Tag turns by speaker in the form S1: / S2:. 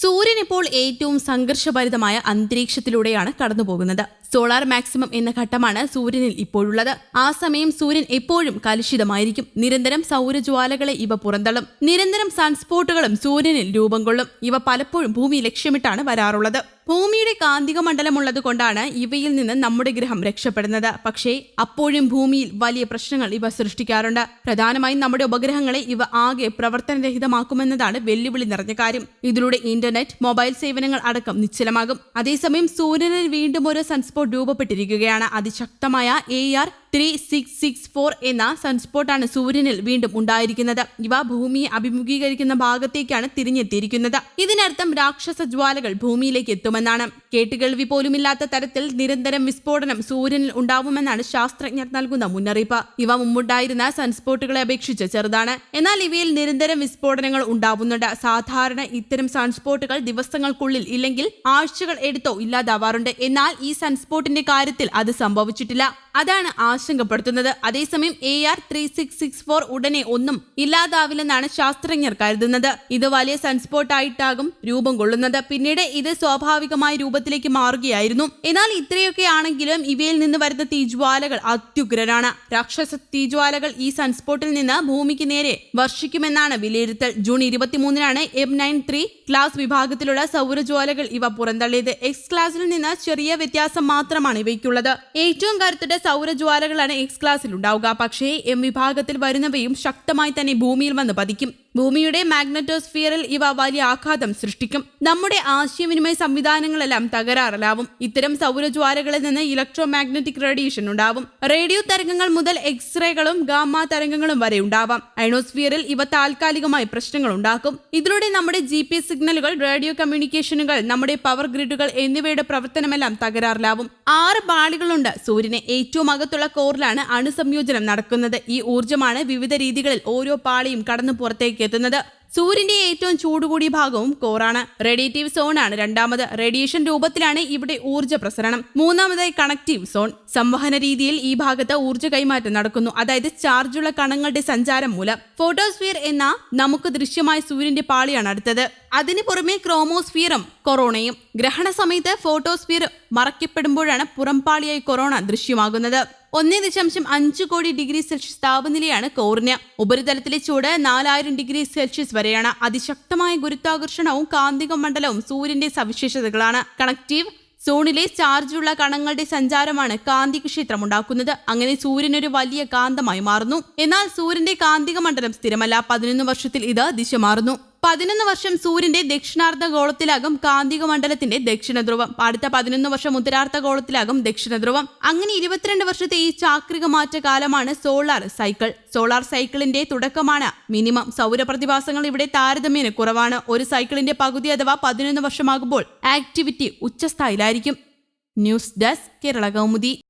S1: സൂര്യൻ ഇപ്പോൾ ഏറ്റവും സംഘർഷഭരിതമായ അന്തരീക്ഷത്തിലൂടെയാണ് കടന്നുപോകുന്നത്. സോളാർ മാക്സിമം എന്ന ഘട്ടമാണ് സൂര്യനിൽ ഇപ്പോഴുള്ളത്. ആ സമയം സൂര്യൻ എപ്പോഴും കലുഷിതമായിരിക്കും. നിരന്തരം സൗരജ്വാലകളെ ഇവ പുറന്തള്ളും. നിരന്തരം സൺസ്പോട്ടുകളും സൂര്യനിൽ രൂപം കൊള്ളും. ഇവ പലപ്പോഴും ഭൂമി ലക്ഷ്യമിട്ടാണ് വരാറുള്ളത്. ഭൂമിയുടെ കാന്തിക മണ്ഡലമുള്ളത് കൊണ്ടാണ് ഇവയിൽ നിന്ന് നമ്മുടെ ഗ്രഹം രക്ഷപ്പെടുന്നത്. പക്ഷേ അപ്പോഴും ഭൂമിയിൽ വലിയ പ്രശ്നങ്ങൾ ഇവ സൃഷ്ടിക്കാറുണ്ട്. പ്രധാനമായും നമ്മുടെ ഉപഗ്രഹങ്ങളെ ഇവ ആകെ പ്രവർത്തനരഹിതമാക്കുമെന്നതാണ് വെല്ലുവിളി നിറഞ്ഞ കാര്യം. ഇതിലൂടെ ഇന്റർനെറ്റ് മൊബൈൽ സേവനങ്ങൾ അടക്കം നിശ്ചലമാകും. അതേസമയം സൂര്യനിൽ വീണ്ടും ഒരു സൺസ്പോട്ട് രൂപപ്പെട്ടിരിക്കുകയാണ്. അതിശക്തമായ A R three six six four എന്ന സൺസ്പോട്ടാണ് സൂര്യനിൽ വീണ്ടും ഉണ്ടായിരിക്കുന്നത്. ഇവ ഭൂമിയെ അഭിമുഖീകരിക്കുന്ന ഭാഗത്തേക്കാണ് തിരിഞ്ഞെത്തിയിരിക്കുന്നത്. ഇതിനർത്ഥം രാക്ഷസ ജ്വാലകൾ ഭൂമിയിലേക്ക് എത്തുമെന്നാണ്. കേട്ടുകേൾവി പോലുമില്ലാത്ത തരത്തിൽ നിരന്തരം വിസ്ഫോടനം സൂര്യനിൽ ഉണ്ടാവുമെന്നാണ് ശാസ്ത്രജ്ഞർ നൽകുന്ന മുന്നറിയിപ്പ്. ഇവ മുമ്പുണ്ടായിരുന്ന സൺസ്പോട്ടുകളെ അപേക്ഷിച്ച് ചെറുതാണ്. എന്നാൽ ഇവയിൽ നിരന്തരം വിസ്ഫോടനങ്ങൾ ഉണ്ടാവുന്നുണ്ട്. സാധാരണ ഇത്തരം സൺസ്പോട്ടുകൾ ദിവസങ്ങൾക്കുള്ളിൽ ഇല്ലെങ്കിൽ ആഴ്ചകൾ എടുത്തോ ഇല്ലാതാവാറുണ്ട്. എന്നാൽ ഈ സൺസ്പോട്ടിന്റെ കാര്യത്തിൽ അത് സംഭവിച്ചിട്ടില്ല. അതാണ് ആശങ്കപ്പെടുത്തുന്നത്. അതേസമയം A R three six six four ഉടനെ ഒന്നും ഇല്ലാതാവില്ലെന്നാണ് ശാസ്ത്രജ്ഞർ കരുതുന്നത്. ഇത് വലിയ സൺസ്പോട്ടായിട്ടാകും രൂപം കൊള്ളുന്നത്. പിന്നീട് ഇത് സ്വാഭാവികമായ രൂപത്തിലേക്ക് മാറുകയായിരുന്നു. എന്നാൽ ഇത്രയൊക്കെ ആണെങ്കിലും ഇവയിൽ നിന്ന് വരുന്ന തീജ്വാലകൾ അത്യുഗ്രനാണ്. രാക്ഷസ തീജ്വാലകൾ ഈ സൺസ്പോട്ടിൽ നിന്ന് ഭൂമിക്ക് നേരെ വർഷിക്കുമെന്നാണ് വിലയിരുത്തൽ. ജൂൺ ഇരുപത്തിമൂന്നിനാണ് എം നയൻ ത്രീ ക്ലാസ് വിഭാഗത്തിലുള്ള സൗരജ്വാലകൾ ഇവ പുറന്തള്ളിയത്. എക്സ് ക്ലാസിൽ നിന്ന് ചെറിയ വ്യത്യാസം മാത്രമാണ് ഇവയ്ക്കുള്ളത്. ഏറ്റവും കരുത്തുറ്റ സൗരജ്വാലകളാണ് എക്സ് ക്ലാസ്സിൽ ഉണ്ടാവുക. പക്ഷേ എം വിഭാഗത്തിൽ വരുന്നവയും ശക്തമായി തന്നെ ഭൂമിയിൽ വന്ന് പതിക്കും. ഭൂമിയുടെ മാഗ്നറ്റോസ്ഫിയറിൽ ഇവ വലിയ ആഘാതം സൃഷ്ടിക്കും. നമ്മുടെ ആശയവിനിമയ സംവിധാനങ്ങളെല്ലാം തകരാറിലാവും. ഇത്തരം സൗരജ്വാലകളിൽ നിന്ന് ഇലക്ട്രോ മാഗ്നറ്റിക് റേഡിയേഷൻ ഉണ്ടാവും. റേഡിയോ തരംഗങ്ങൾ മുതൽ എക്സ്റേകളും ഗാമ തരംഗങ്ങളും വരെ ഉണ്ടാവാം. അയണോസ്ഫിയറിൽ ഇവ താൽക്കാലികമായി പ്രശ്നങ്ങൾ ഉണ്ടാക്കും. ഇതിലൂടെ നമ്മുടെ ജി പി സിഗ്നലുകൾ റേഡിയോ കമ്മ്യൂണിക്കേഷനുകൾ നമ്മുടെ പവർ ഗ്രിഡുകൾ എന്നിവയുടെ പ്രവർത്തനമെല്ലാം തകരാറിലാവും. ആറ് പാളികളുണ്ട് സൂര്യനെ. ഏറ്റവും അകത്തുള്ള കോറിലാണ് അണുസംയോജനം നടക്കുന്നത്. ഈ ഊർജമാണ് വിവിധ രീതികളിൽ ഓരോ പാളിയും കടന്നു പുറത്തേക്ക് എത്തുന്നത് സൂര്യന്റെ ഏറ്റവും ചൂടുകൂടിയ ഭാഗവും കോറാണ്. റേഡിയേറ്റീവ് സോൺ ആണ്. രണ്ടാമത് റേഡിയേഷൻ രൂപത്തിലാണ് ഇവിടെ ഊർജ പ്രസരണം. മൂന്നാമതായി കണക്റ്റീവ് സോൺ. സംവഹന രീതിയിൽ ഈ ഭാഗത്ത് ഊർജ കൈമാറ്റം നടക്കുന്നു. അതായത് ചാർജുള്ള കണങ്ങളുടെ സഞ്ചാരം മൂലം. ഫോട്ടോസ്ഫിയർ എന്ന നമുക്ക് ദൃശ്യമായ സൂര്യന്റെ പാളിയാണ് അടുത്തത്. അതിനു പുറമെ ക്രോമോസ്ഫിയറും കൊറോണയും. ഗ്രഹണ സമയത്ത് ഫോട്ടോസ്ഫിയർ മറയ്ക്കപ്പെടുമ്പോഴാണ് പുറംപാളിയായി കൊറോണ ദൃശ്യമാകുന്നത്. ഒന്നേ ദശാംശം അഞ്ച് കോടി ഡിഗ്രി സെൽഷ്യസ് താപനിലയാണ് കോറിന്. ഉപരിതലത്തിലെ ചൂട് നാലായിരം ഡിഗ്രി സെൽഷ്യസ് വരെയാണ് അതിശക്തമായ ഗുരുത്വാകർഷണവും കാന്തിക മണ്ഡലവും സൂര്യന്റെ സവിശേഷതകളാണ്. കണക്റ്റീവ് സോണിലെ ചാർജുള്ള കണങ്ങളുടെ സഞ്ചാരമാണ് കാന്തിക ക്ഷേത്രം ഉണ്ടാക്കുന്നത് അങ്ങനെ സൂര്യൻ ഒരു വലിയ കാന്തമായി മാറുന്നു. എന്നാൽ സൂര്യന്റെ കാന്തിക മണ്ഡലം സ്ഥിരമല്ല. പതിനൊന്ന് വർഷത്തിൽ ഇത് ദിശ മാറുന്നു പതിനൊന്ന് വർഷം സൂര്യന്റെ ദക്ഷിണാർദ്ധ ഗോളത്തിലാകും കാന്തിക മണ്ഡലത്തിന്റെ ദക്ഷിണ ധ്രുവം. അടുത്ത പതിനൊന്ന് വർഷം ഉത്തരാർദ്ധ ഗോളത്തിലാകും ദക്ഷിണ ധ്രുവം. അങ്ങനെ ഇരുപത്തിരണ്ട് വർഷത്തെ ഈ ചാക്രിക മാറ്റ കാലമാണ് സോളാർ സൈക്കിൾ. സോളാർ സൈക്കിളിന്റെ തുടക്കമാണ് മിനിമം. സൗരപ്രതിഭാസങ്ങൾ ഇവിടെ താരതമ്യേന കുറവാണ്. ഒരു സൈക്കിളിന്റെ പകുതി അഥവാ പതിനൊന്ന് വർഷമാകുമ്പോൾ activity ഉച്ചസ്ഥായിലായിരിക്കും. News desk Kerala Kaumudi.